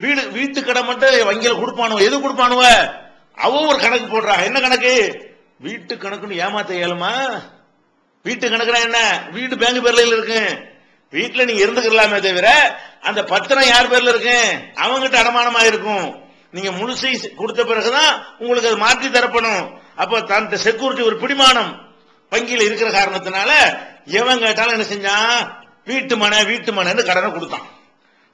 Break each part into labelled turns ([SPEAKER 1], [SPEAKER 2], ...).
[SPEAKER 1] வீடு வீட்டு கடை மட்டும் வங்கியில கொடுப்பானுவ எது கொடுப்பானுவ? அவ ஒரு கணக்கு போடுறா. என்ன கணக்கு? வீட்டு கணக்குன்னு ஏமாத்த இயலுமா? வீட்டு கணக்குனா என்ன? வீட்டு பேங்க் பேர்ல இருக்கு. வீட்டுல நீங்க இருந்துக்கலாமே தவிர அந்த பத்திரம் யார் பேர்ல இருக்கு? அவங்ககிட்ட அடமானமா இருக்கும். நீங்க முழுசை கொடுத்த பிறகுதான் உங்களுக்கு அது மாற்றி தரப்படும். அப்ப தன் செக்யூரிட்டி ஒரு பிடிமானம். வங்கியில் இருக்கிற காரணத்தினால எவன் கேட்டாலும் என்ன செஞ்சான்? வீட்டு மனை வீட்டு மனைன்னு கடனை கொடுத்தான்.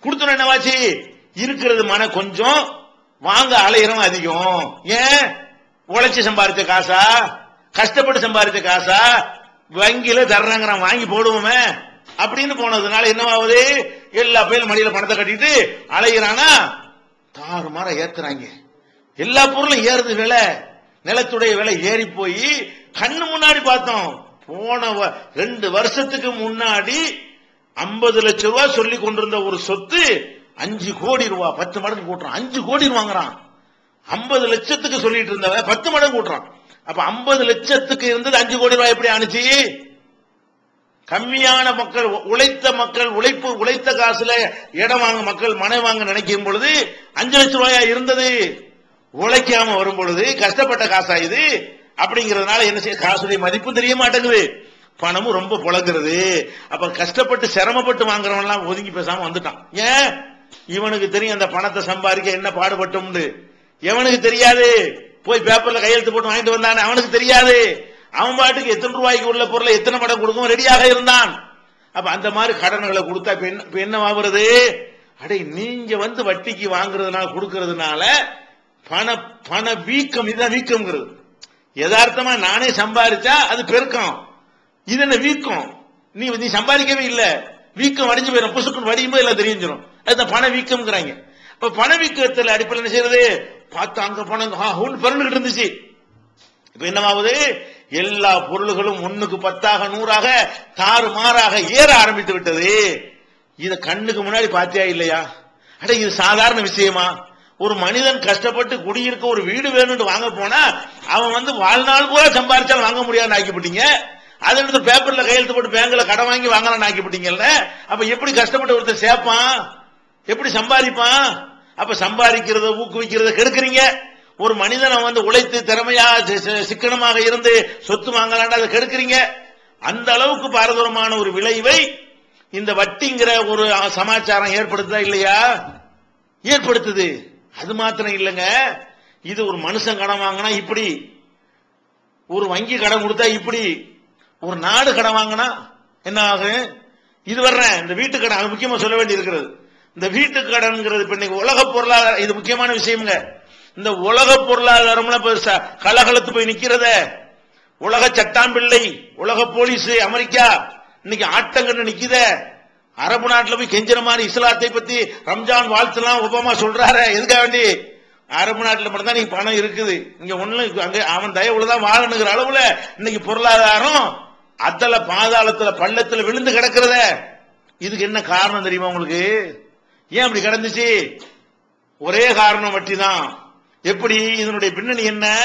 [SPEAKER 1] கொடுத்தோம் என்னவாச்சு? இருக்கிறது மன கொஞ்சம் வாங்க அலையிறம் அதிகம். ஏன்? உழைச்சி சம்பாதிச்ச காசா? கஷ்டப்பட்டு சம்பாதிச்ச காசா? வங்கியில தர்றாங்கிறான் வாங்கி போடுவோமே. அப்படின்னு போனதுனால என்னவாவது? எல்லா பேரும் மடியில பணத்தை கட்டிட்டு அலையிறானா? தாறுமாற ஏத்துறாங்க. எல்லா பொருளும் ஏறுது விலை. நிலத்துடைய விலை ஏறி போய் கண்ணு முன்னாடி பார்த்தோம். போன வ- ரெண்டு வருஷத்துக்கு முன்னாடி ஐம்பது லட்சம் ரூபாய் சொல்லி கொண்டிருந்த ஒரு சொத்து அஞ்சு கோடி ரூபாய் பத்து மடங்கு கூட்டுறான். அஞ்சு கோடி வாங்குறான். ஐம்பது லட்சத்துக்கு சொல்லிட்டு இருந்தவ பத்து மடங்கு கூட்டுறான். அப்ப ஐம்பது லட்சத்துக்கு இருந்தது அஞ்சு கோடி ரூபாய் எப்படி ஆணுச்சு? கம்மியான மக்கள் உழைத்த மக்கள் உழைப்பு உழைத்த காசுல இடம் வாங்க மக்கள் மனை வாங்க நினைக்கும் பொழுது அஞ்சு லட்சம் ரூபாயா இருந்தது? உழைக்காம வரும் பொழுது கஷ்டப்பட்ட காசா இது அப்படிங்கறதுனால என்ன செய்ய காசுடைய மதிப்பு தெரிய மாட்டேங்குது. பணமும் ரொம்ப புழங்குறது. அப்ப கஷ்டப்பட்டு சிரமப்பட்டு வாங்குறவன் எல்லாம் ஒதுங்கி பேசாம வந்துட்டான். ஏன்? இவனுக்கு தெரியும் அந்த பணத்தை சம்பாதிக்க என்ன பாடுபட்டோம்னு எவனுக்கு தெரியாது? போய் பேப்பர்ல கையெழுத்து போட்டு வாங்கிட்டு வந்தானே அவனுக்கு தெரியாது. அவன் பாட்டுக்கு எத்தனை ரூபாய்க்கு உள்ள பொருளை எத்தனை படம் கொடுக்கும் ரெடியாக இருந்தான். அப்ப அந்த மாதிரி கடன்களை கொடுத்தா இப்ப என்ன ஆகுறது அடே நீங்க வந்து வட்டிக்கு வாங்குறதுனால கொடுக்கறதுனால பண பண வீக்கம் இதுதான் வீக்கம்ங்கிறது. யதார்த்தமா நானே சம்பாதிச்சா அது பெருக்கம். இது என்ன வீக்கம்? நீ நீ சம்பாதிக்கவே இல்லை. வீக்கம் அடைஞ்சு போயிடும். புசுக்குன்னு வடியும் போது எல்லாம் தெரிஞ்சிடும் அதுதான் பண வீக்கம்ங்கிறாங்க இப்ப பணவீக்கத்தில் அடிப்படையில் என்ன செய்யறது? பார்த்தா அங்க பணம் ஆ, ஹூன்னு பிறந்துகிட்டு இருந்துச்சு. இப்ப என்னமாவது? எல்லா பொருள்களும் ஒண்ணுக்கு பத்தாக நூறாக தாறு மாறாக ஏற ஆரம்பித்து விட்டது. இத கண்ணுக்கு முன்னாடி பாத்தியா இல்லையா? அட இது சாதாரண விஷயமா? ஒரு மனிதன் கஷ்டப்பட்டு குடியிருக்க ஒரு வீடு வேணும்னு வாங்க போனா அவன் வந்து வாழ்நாள் கூட சம்பாரிச்சாலும் வாங்க முடியாதுன்னு ஆக்கிவிட்டீங்க. அதை எடுத்து பேப்பர்ல கையெழுத்து போட்டு பேங்க்ல கடன் வாங்கி வாங்கலாம்னு ஆக்கிவிட்டீங்கல்ல? அப்ப எப்படி கஷ்டப்பட்டு ஒருத்தர் சேர்ப்பான்? எப்படி சம்பாதிப்பான்? அப்ப சம்பாதிக்கிறத ஊக்குவிக்கிறத கெடுக்கிறீங்க. ஒரு மனிதனை வந்து உழைத்து திறமையா சிக்கனமாக இருந்து சொத்து வாங்கலாம்னு அதை கெடுக்கிறீங்க. அந்த அளவுக்கு பாரதூரமான ஒரு விளைவை இந்த வட்டிங்கிற ஒரு சமாச்சாரம் ஏற்படுத்துதா இல்லையா? ஏற்படுத்துது. அது மாத்திரம் இல்லைங்க. இது ஒரு மனுஷன் கடன் வாங்கினா இப்படி. ஒரு வங்கி கடன் கொடுத்தா இப்படி. ஒரு நாடு கடன் வாங்கினா என்ன ஆகும்? இது வர்றேன். இந்த வீட்டு கடன் முக்கியமா சொல்ல வேண்டி இருக்கிறது இந்த வீட்டு கடன்ங்கிறது இப்ப இன்னைக்கு உலக பொருளாதாரம் இது முக்கியமான விஷயம்ங்க. இந்த உலக பொருளாதாரம்ல இப்ப கலகலத்து போய் நிக்கிறத. உலக சட்டாம்பிள்ளை உலக போலீஸ் அமெரிக்கா இன்னைக்கு ஆட்டங்கன்னு நிக்குத. அரபு நாட்டுல போய் கெஞ்சிற மாதிரி இஸ்லாத்தை பத்தி ரம்ஜான் வாழ்த்துலாம் ஒபாமா சொல்றாரு எதுக்காக வேண்டி? அரபு நாட்டுல மட்டும் தான் பணம் இருக்குது. இங்க ஒண்ணு அங்க அவன் தயவுலதான் வாழணுங்கிற அளவுல இன்னைக்கு பொருளாதாரம் அத்தல பாதாளத்துல பள்ளத்துல விழுந்து கிடக்கிறத. இதுக்கு என்ன காரணம் தெரியுமா உங்களுக்கு? ஏன் அப்படி கிடந்துச்சு? ஒரே காரணம் மட்டும்தான். எப்படி? இதனுடைய பின்னணி என்ன?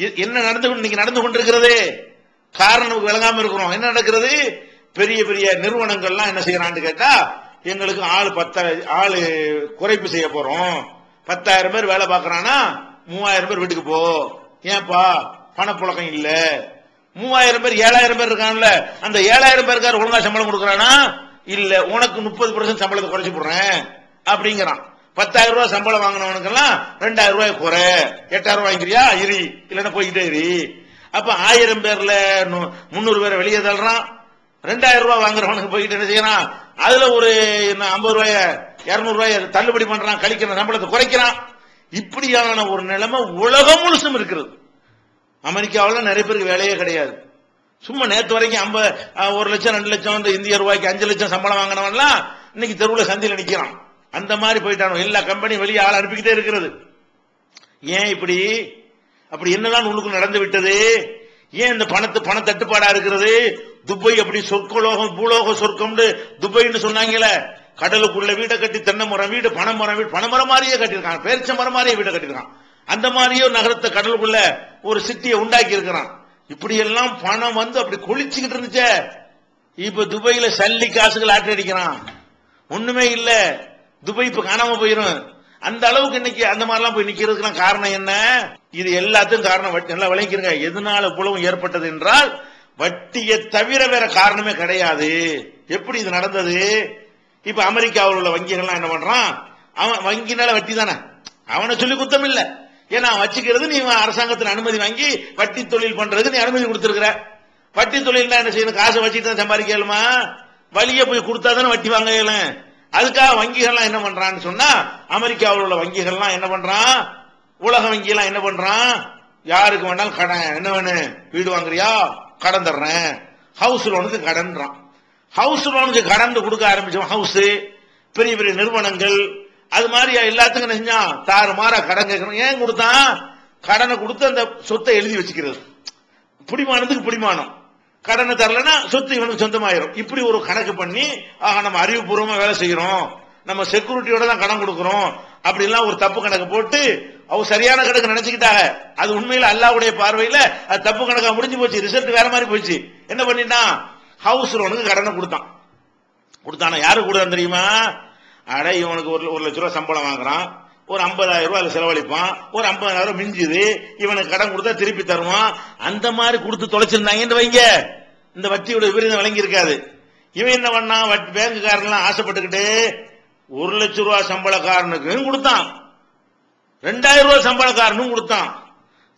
[SPEAKER 1] எ- என்ன நடந்து கொண்டு- இன்னைக்கு நடந்து கொண்டிருக்கிறது? காரணம் விளங்காம இருக்கிறோம். என்ன நடக்கிறது? பெரிய பெரிய நிறுவனங்கள்லாம் என்ன செய்யறான்னு கேட்டா எங்களுக்கு ஆள் பத்த ஆள் குறைப்பு செய்ய போறோம். பத்தாயிரம் பேர் வேலை பார்க்கறானா மூவாயிரம் பேர் வீட்டுக்கு போ. ஏன்பா? பணப்புழக்கம் இல்ல. மூவாயிரம் பேர் ஏழாயிரம் பேர் இருக்கான்ல அந்த ஏழாயிரம் பேருக்கார் ஒழுங்கா சம்பளம் கொடுக்கறானா? இல்ல உனக்கு முப்பது பர்சன்ட் சம்பளத்தை குறைச்சு போடுறேன் அப்படிங்கிறான். பத்தாயிரம் ரூபாய் சம்பளம் வாங்கினவனுக்கெல்லாம் ரெண்டாயிரம் ரூபாய் குறை. எட்டாயிரம் ரூபாய் வாங்கிக்கிறியா? இரு. இல்லைன்னா போய்கிட்டே இரு. அப்ப ஆயிரம் பேர்ல முன்னூறு முந்நூறு பேரை வெளியே தள்ளுறான். ரெண்டாயிரம் ரூபாய் வாங்குறவனுக்கு போய்கிட்டு என்ன செய்யறான்? அதுல ஒரு ஐம்பது ரூபாய இருநூறு ரூபாய தள்ளுபடி பண்றான் கழிக்கிற சம்பளத்தை குறைக்கிறான். இப்படியான ஒரு நிலைமை உலகம் முழுசும் இருக்கிறது. அமெரிக்காவில் நிறைய பேருக்கு வேலையே கிடையாது. சும்மா நேற்று வரைக்கும் ஐம்ப ஒரு லட்சம் ரெண்டு லட்சம் இந்த இந்திய ரூபாய்க்கு அஞ்சு லட்சம் சம்பளம் வாங்கினவன்லாம் இன்னைக்கு தெருவில் சந்தையில் நிற்கிறான் அந்த மாதிரி போயிட்டானோ. எல்லா கம்பெனியும் வெளியே ஆள் அனுப்பிக்கிட்டே இருக்கிறது. ஏன் இப்படி? அப்படி என்னதான் உங்களுக்கு நடந்து விட்டது? ஏன் இந்த பணத்து பண தட்டுப்பாடா இருக்கிறது? துபை அப்படி சொற்கலோகம் பூலோக சொர்க்கம்னு துபைன்னு சொன்னாங்களே கடலுக்குள்ள வீடை கட்டி தென்னை மரம் வீடு பனை மரம் வீடு பனை மரம் மாதிரியே கட்டியிருக்கான். பேரிச்ச மரம் மாதிரியே வீடை கட்டியிருக்கான். அந்த மாதிரியே ஒரு நகரத்தை கடலுக்குள்ள ஒரு சிட்டியை உண்டாக்கி இருக்கிறான் இப்படி எல்லாம் பணம் வந்து அப்படி கொளிச்சுக்கிட்டு இருந்துச்சே. இப்ப துபாயில சல்லி காசுகள் ஆட்டி அடிக்கிறான். ஒண்ணுமே இல்ல. துபாய் இப்ப காணாம போயிரும். அந்த அளவுக்கு இன்னைக்கு அந்த மாதிரிலாம் போய் நிக்கிறதுக்கு காரணம் என்ன? இது எல்லாத்துக்கும் காரணம். நல்லா விளங்கிக்கிறங்க எதனால புலவும் ஏற்பட்டது என்றால் வட்டியை தவிர வேற காரணமே கிடையாது. எப்படி இது நடந்தது? இப்ப அமெரிக்காவில் உள்ள வங்கிகள்லாம் என்ன பண்றான்? அவன் வங்கினால வட்டி தானே? அவனை சொல்லி குத்தம் இல்லை. ஏன்னா வச்சுக்கிறது நீ அரசாங்கத்தின் அனுமதி வாங்கி வட்டி தொழில் பண்றது நீ அனுமதி கொடுத்திருக்கிற. வட்டி தொழில் என்ன செய்யணும்? காசை வச்சுட்டு தான் சம்பாதிக்கலுமா வழியே போய் கொடுத்தா தானே வட்டி வாங்க இயலும். அதுக்காக வங்கிகள்லாம் என்ன பண்றான்னு சொன்னா அமெரிக்காவில் உள்ள வங்கிகள்லாம் என்ன பண்றான்? உலக வங்கியெல்லாம் என்ன பண்றான்? யாருக்கு வேணாலும் கடன். என்ன வேணும் வீடு வாங்குறியா? கடன் தர்றேன். ஹவுஸ் லோனுக்கு கடன்றான் ஹவுஸ் லோனுக்கு கடன் கொடுக்க ஆரம்பிச்சோம் ஹவுஸ் பெரிய பெரிய நிறுவனங்கள் அது மாதிரி எல்லாத்துக்கும் என்ன செஞ்சான்? தாறு மாறா கடன் கேட்கணும். ஏன் கொடுத்தான் கடனை கொடுத்து அந்த சொத்தை எழுதி வச்சுக்கிறது. பிடிமானத்துக்கு பிடிமானம். கடனை தரலன்னா சொத்து இவனுக்கு சொந்தமாயிரும். இப்படி ஒரு கணக்கு பண்ணி ஆக நம்ம அறிவுபூர்வமா வேலை செய்யறோம். நம்ம செக்யூரிட்டியோட தான் கடன் கொடுக்கறோம். அப்படிலாம் ஒரு தப்பு கணக்கு போட்டு அவங்க சரியான கணக்கு நினைச்சுக்கிட்டாங்க. அது உண்மையில அல்லாவுடைய பார்வையில அது தப்பு கணக்கா முடிஞ்சு போச்சு. ரிசல்ட் வேற மாதிரி போச்சு. என்ன பண்ணிட்டான்? ஹவுஸ் லோனுக்கு கடனை கொடுத்தான். கொடுத்தானா? யாரு கொடுத்தான் தெரியுமா? அட இவனுக்கு ஒரு ஒரு லட்ச ரூபா சம்பளம் வாங்குறான். ஒரு ஐம்பதாயிரம் ரூபாய் அதில் செலவழிப்பான். ஒரு ஐம்பதாயிரம் மிஞ்சுது. இவனுக்கு கடன் கொடுத்தா திருப்பி தருவான். அந்த மாதிரி கொடுத்து தொலைச்சிருந்தாங்கன்னு வைங்க. இந்த வட்டியோட விபரீதம் வழங்கி இருக்காது இவன் என்ன பண்ணான் வட்டி பேங்குக்காரன்லாம் ஆசைப்பட்டுக்கிட்டு ஒரு லட்ச ரூபா சம்பளக்காரனுக்கும் கொடுத்தான். ரெண்டாயிரம் ரூபாய் சம்பளக்காரனும் கொடுத்தான்.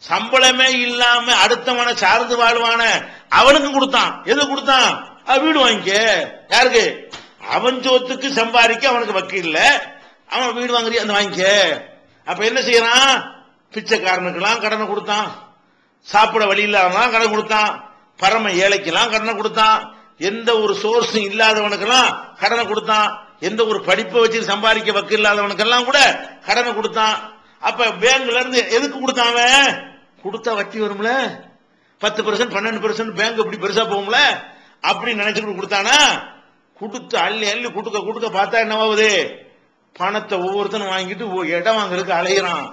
[SPEAKER 1] சம்பளமே இல்லாம அடுத்தவனை சார்ந்து வாழ்வான அவனுக்கும் கொடுத்தான். எது கொடுத்தான்? வீடு வாங்கிக்க. யாருக்கு? அவன் சொத்துக்கு சம்பாதிக்க அவனுக்கு வக்கீல் இல்ல. அவன் வீடு வாங்குறியா? அந்த வாங்கிக்க. அப்ப என்ன செய்யறான்? பிச்சைக்காரனுக்கெல்லாம் கடனை கொடுத்தான். சாப்பிட வழி இல்லாம கடன் கொடுத்தான். பரம ஏழைக்கெல்லாம் கடனை கொடுத்தான். எந்த ஒரு சோர்ஸும் இல்லாதவனுக்கெல்லாம் கடனை கொடுத்தான். எந்த ஒரு படிப்பை வச்சு சம்பாதிக்க வக்கு இல்லாதவனுக்கெல்லாம் கூட கடனை கொடுத்தான். அப்ப பேங்க்ல இருந்து எதுக்கு கொடுத்தான் அவன்? கொடுத்தா வட்டி வரும்ல? பத்து பெர்சன்ட் பன்னெண்டு பெர்சன்ட் பேங்க் இப்படி பெருசா போகும்ல? அப்படி நினைச்சுட்டு கொடுத்தானா? கொடுத்து அள்ளி அள்ளி கொடுக்க கொடுக்க பார்த்தா என்னவாகுது பணத்தை ஒவ்வொருத்தனும் வாங்கிட்டு இடம் வாங்குறதுக்கு அலையிறான்.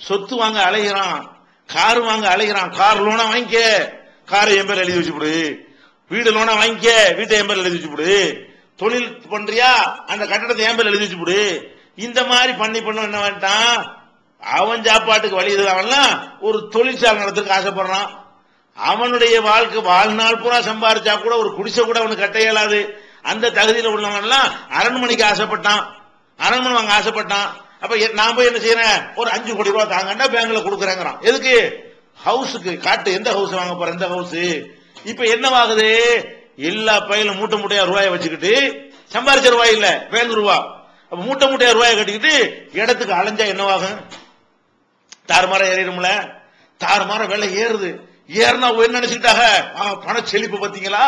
[SPEAKER 1] சொத்து வாங்க அலைகிறான் கார் வாங்க அலைகிறான் கார் லோனா வாங்கிக்க. காரை என் பேர் எழுதி வச்சுவிடு வீடு லோனா வாங்கிக்க. வீட்டை என் பேர் எழுதி வச்சுவிடு தொழில் பண்றியா? அந்த கட்டடத்தை என் பேர் எழுதி வச்சுவிடு இந்த மாதிரி பண்ணி பண்ண என்ன வேண்டாம் அவன் சாப்பாட்டுக்கு வழி அவன்லாம் ஒரு தொழிற்சாலை நடத்துறதுக்கு ஆசைப்படுறான். அவனுடைய வாழ்க்கை வாழ்நாள் பூரா சம்பாரிச்சா கூட ஒரு குடிசை கூட அவனுக்கு கட்ட இயலாது. அந்த தகுதியில் உள்ளவன்லாம் அரண்மனைக்கு ஆசைப்பட்டான். அரண்மனை வாங்க ஆசைப்பட்டான். அப்ப நான் போய் என்ன செய்யறேன் ஒரு அஞ்சு கோடி ரூபாய் தாங்கன்னா பேங்க்ல கொடுக்குறேங்கிறான். எதுக்கு? ஹவுஸுக்கு. காட்டு எந்த ஹவுஸ் வாங்க போற? எந்த ஹவுஸ்? இப்ப என்னவாகுது? எல்லா பையிலும் மூட்டை மூட்டையா ரூபாயை வச்சுக்கிட்டு சம்பாரிச்ச ரூபாய் இல்ல பேங்க் ரூபா. அப்ப மூட்டை மூட்டையா ரூபாயை கட்டிக்கிட்டு இடத்துக்கு அலைஞ்சா என்னவாகும்? தாறுமாற ஏறிடும்ல? தாறுமாற விலை ஏறுது. ஏறினா என்ன நினைச்சுக்கிட்டாங்க? பண செழிப்பு பாத்தீங்களா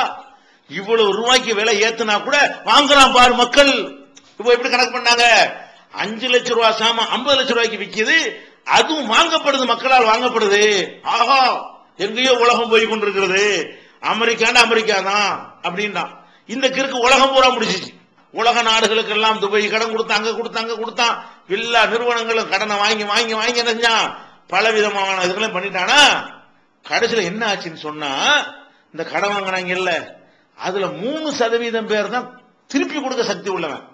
[SPEAKER 1] இவ்வளவு ரூபாய்க்கு விலை ஏத்துனா கூட வாங்கலாம் பாரு மக்கள். இப்ப எப்படி கணக்கு பண்ணாங்க? அஞ்சு லட்சம் ரூபாய் சாமான் ஐம்பது லட்சம் ரூபாய்க்கு விற்கிது அதுவும் வாங்கப்படுது மக்களால் வாங்கப்படுது. ஆஹா எங்கேயோ உலகம் போய் கொண்டிருக்கிறது. அமெரிக்காண்டு அமெரிக்கா தான் அப்படின்னா இந்த கிறுக்கு உலகம் பூரா முடிச்சிச்சு உலக நாடுகளுக்கு எல்லாம் துபாய் கடன் கொடுத்தாங்க கொடுத்தாங்க கொடுத்தான் எல்லா நிறுவனங்களும் கடனை வாங்கி வாங்கி வாங்கி என்ன செஞ்சான்? பல விதமான இதுகளையும் பண்ணிட்டானா? கடைசியில் என்ன ஆச்சுன்னு சொன்னா இந்த கடன் வாங்கினாங்க இல்லை. அதுல மூணு சதவீதம் பேர் தான் திருப்பி கொடுக்க சக்தி உள்ளவன்.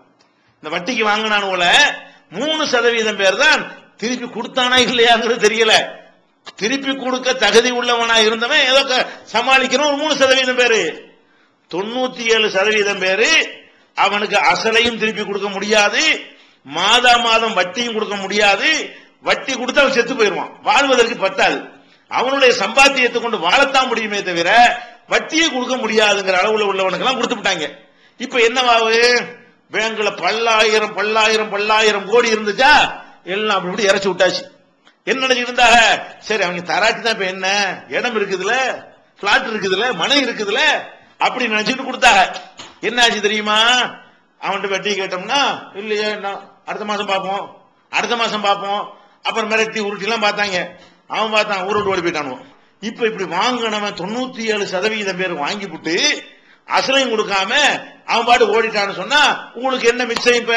[SPEAKER 1] இந்த வட்டிக்கு வாங்கினான் போல மூணு சதவீதம் பேர் தான் திருப்பி கொடுத்தானா இல்லையாங்கிறது தெரியல. திருப்பி கொடுக்க தகுதி உள்ளவனா இருந்தவன் ஏதோ சமாளிக்கணும் ஒரு மூணு சதவீதம் பேரு. தொண்ணூத்தி ஏழு சதவீதம் பேரு அவனுக்கு அசலையும் திருப்பி கொடுக்க முடியாது மாதா மாதம் வட்டியும் கொடுக்க முடியாது. வட்டி கொடுத்து அவன் செத்து போயிடுவான். வாழ்வதற்கு பத்தாது. அவனுடைய சம்பாத்தியத்தை கொண்டு வாழத்தான் முடியுமே தவிர வட்டியை கொடுக்க முடியாதுங்கிற அளவுல உள்ளவனுக்கெல்லாம் கொடுத்து விட்டாங்க இப்ப என்னவாவு? பேங்க்ல பல்லாயிரம் பல்லாயிரம் பல்லாயிரம் கோடி இருந்துச்சா? எல்லாம் அப்படி இப்படி இறச்சி விட்டாச்சு. என்ன நினைச்சிட்டு இருந்தாங்க? சரி அவங்க தராட்டி தான் இப்ப என்ன? இடம் இருக்குதுல? பிளாட் இருக்குதுல? மனை இருக்குதுல? அப்படி நினைச்சிட்டு கொடுத்தாங்க. என்ன ஆச்சு தெரியுமா? அவன்கிட்ட வட்டி கேட்டோம்னா இல்லையே அடுத்த மாசம் பார்ப்போம். அடுத்த மாசம் பார்ப்போம். அப்புறம் மிரட்டி உருட்டி எல்லாம் பார்த்தாங்க. அவன் பார்த்தான் ஊரோடு ஓடி போயிட்டானுவோம் இப்ப இப்படி வாங்கினவன் தொண்ணூத்தி ஏழு சதவீதம் பேர் வாங்கிவிட்டு அசலையும் கொடுக்காம அவன் பாட்டு ஓடிட்டான்னு சொன்னா உங்களுக்கு என்ன மிச்சம் இப்ப?